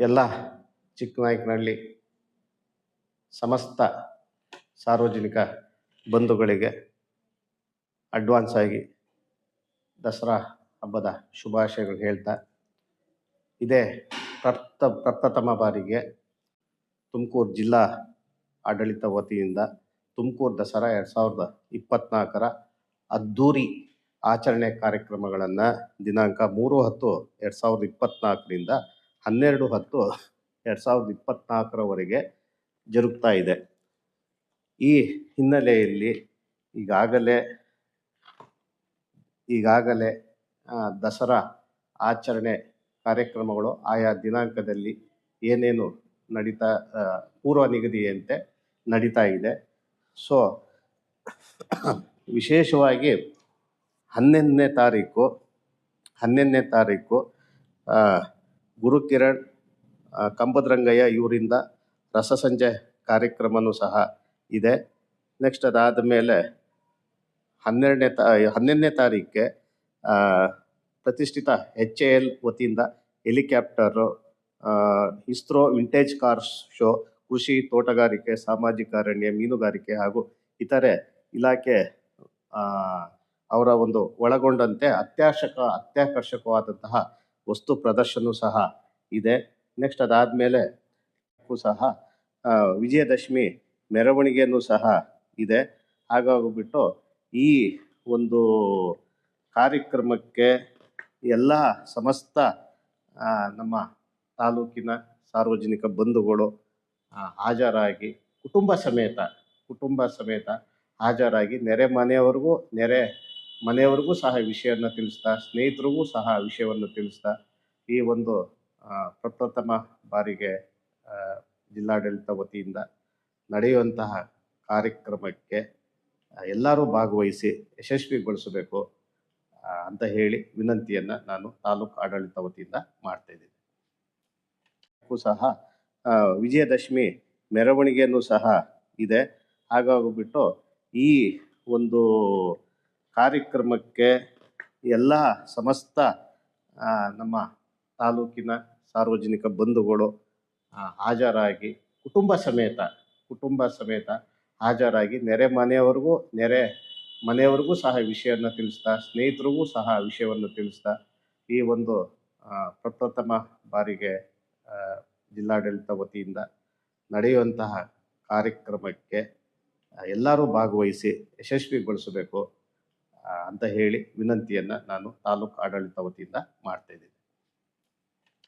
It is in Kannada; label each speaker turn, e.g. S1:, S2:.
S1: ಎಲ್ಲ ಚಿಕ್ಕನಾಯಕನಹಳ್ಳಿ ಸಮಸ್ತ ಸಾರ್ವಜನಿಕ ಬಂಧುಗಳಿಗೆ ಅಡ್ವಾನ್ಸ್ ಆಗಿ ದಸರಾ ಹಬ್ಬದ ಶುಭಾಶಯಗಳು ಹೇಳ್ತಾ ಇದೇ ಪ್ರಪ್ತ ಪ್ರಪ್ರಥಮ ಬಾರಿಗೆ ತುಮಕೂರು ಜಿಲ್ಲಾ ಆಡಳಿತ ವತಿಯಿಂದ ತುಮಕೂರು ದಸರಾ ಎರಡು ಸಾವಿರದ ಇಪ್ಪತ್ತ್ನಾಲ್ಕರ ಅದ್ಧೂರಿ ಆಚರಣೆ ಕಾರ್ಯಕ್ರಮಗಳನ್ನು ದಿನಾಂಕ ಮೂರು ಹತ್ತು ಎರಡು ಸಾವಿರದ ಇಪ್ಪತ್ತ್ನಾಲ್ಕರಿಂದ ಹನ್ನೆರಡು ಹತ್ತು ಎರಡು ಸಾವಿರದ ಇಪ್ಪತ್ತ್ನಾಲ್ಕರವರೆಗೆ ಜರುಗ್ತಾ ಇದೆ. ಈ ಹಿನ್ನೆಲೆಯಲ್ಲಿ ಈಗಾಗಲೇ ಈಗಾಗಲೇ ದಸರಾ ಆಚರಣೆ ಕಾರ್ಯಕ್ರಮಗಳು ಆಯಾ ದಿನಾಂಕದಲ್ಲಿ ಏನೇನು ನಡೀತಾ ಪೂರ್ವ ನಿಗದಿಯಂತೆ ನಡೀತಾ ಇದೆ. ಸೊ, ವಿಶೇಷವಾಗಿ ಹನ್ನೊಂದನೇ ತಾರೀಕು ಹನ್ನೊಂದನೇ ತಾರೀಕು ಆ, ಗುರುಕಿರಣ್ ಆ, ಕಂಬದ್ರಂಗಯ್ಯ ಇವರಿಂದ ರಸಸಂಜೆ ಕಾರ್ಯಕ್ರಮನೂ ಸಹ ಇದೆ. ನೆಕ್ಸ್ಟ್ ಅದಾದ ಮೇಲೆ ಹನ್ನೆರಡನೇ ತಾ ಹನ್ನೆರಡನೇ ತಾರೀಕಿಗೆ ಪ್ರತಿಷ್ಠಿತ ಎಚ್ ಎ ಎಲ್ ವತಿಯಿಂದ helicopter ISRO vintage cars show ಕೃಷಿ ತೋಟಗಾರಿಕೆ ಸಾಮಾಜಿಕ ಅರಣ್ಯ ಮೀನುಗಾರಿಕೆ ಹಾಗೂ ಇತರೆ ಇಲಾಖೆ ಅವರ ಒಂದು ಒಳಗೊಂಡಂತೆ ಅತ್ಯಾಕರ್ಷಕ ಅತ್ಯಾಕರ್ಷಕವಾದಂತಹ ವಸ್ತು ಪ್ರದರ್ಶನ ಸಹ ಇದೆ. ನೆಕ್ಸ್ಟ್ ಅದಾದಮೇಲೆ ಸಹ ವಿಜಯದಶಮಿ ಮೆರವಣಿಗೆಯೂ ಸಹ ಇದೆ. ಹಾಗಾಗ್ಬಿಟ್ಟು ಈ ಒಂದು ಕಾರ್ಯಕ್ರಮಕ್ಕೆ ಎಲ್ಲ ಸಮಸ್ತ ನಮ್ಮ ತಾಲೂಕಿನ ಸಾರ್ವಜನಿಕ ಬಂಧುಗಳು ಹಾಜರಾಗಿ ಕುಟುಂಬ ಸಮೇತ ಕುಟುಂಬ ಸಮೇತ ಹಾಜರಾಗಿ ನೆರೆ ಮನೆಯವರೆಗೂ ನೆರೆ ಮನೆಯವರೆಗೂ ಸಹ ವಿಷಯವನ್ನು ತಿಳಿಸ್ತಾ, ಸ್ನೇಹಿತರಿಗೂ ಸಹ ವಿಷಯವನ್ನು ತಿಳಿಸ್ತಾ, ಈ ಒಂದು ಪ್ರಪ್ರಥಮ ಬಾರಿಗೆ ಜಿಲ್ಲಾಡಳಿತ ವತಿಯಿಂದ ನಡೆಯುವಂತಹ ಕಾರ್ಯಕ್ರಮಕ್ಕೆ ಎಲ್ಲರೂ ಭಾಗವಹಿಸಿ ಯಶಸ್ವಿಗೊಳಿಸಬೇಕು ಅಂತ ಹೇಳಿ ವಿನಂತಿಯನ್ನು ನಾನು ತಾಲೂಕು ಆಡಳಿತ ವತಿಯಿಂದ ಮಾಡ್ತಾ ಇದ್ದೀನಿ. ಸಹ ವಿಜಯದಶಮಿ ಮೆರವಣಿಗೆಯನ್ನು ಸಹ ಇದೆ. ಹಾಗಾಗ್ಬಿಟ್ಟು ಈ ಒಂದು ಕಾರ್ಯಕ್ರಮಕ್ಕೆ ಎಲ್ಲ ಸಮಸ್ತ ನಮ್ಮ ತಾಲೂಕಿನ ಸಾರ್ವಜನಿಕ ಬಂಧುಗಳು ಹಾಜರಾಗಿ ಕುಟುಂಬ ಸಮೇತ ಕುಟುಂಬ ಸಮೇತ ಹಾಜರಾಗಿ ನೆರೆ ಮನೆಯವರಿಗೂ ನೆರೆ ಮನೆಯವರಿಗೂ ಸಹ ವಿಷಯವನ್ನು ತಿಳಿಸ್ತಾ, ಸ್ನೇಹಿತರಿಗೂ ಸಹ ವಿಷಯವನ್ನು ತಿಳಿಸ್ತಾ ಈ ಒಂದು ಪ್ರಪ್ರಥಮ ಬಾರಿಗೆ ಜಿಲ್ಲಾಡಳಿತ ವತಿಯಿಂದ ನಡೆಯುವಂತಹ ಕಾರ್ಯಕ್ರಮಕ್ಕೆ ಎಲ್ಲರೂ ಭಾಗವಹಿಸಿ ಯಶಸ್ವಿಗೊಳಿಸಬೇಕು. ಅಂತ ಹೇಳಿ ವಿನಂತಿಯನ್ನ ನಾನು ತಾಲೂಕು ಆಡಳಿತ ವತಿಯಿಂದ ಮಾಡ್ತಾ ಇದ್ದೀನಿ.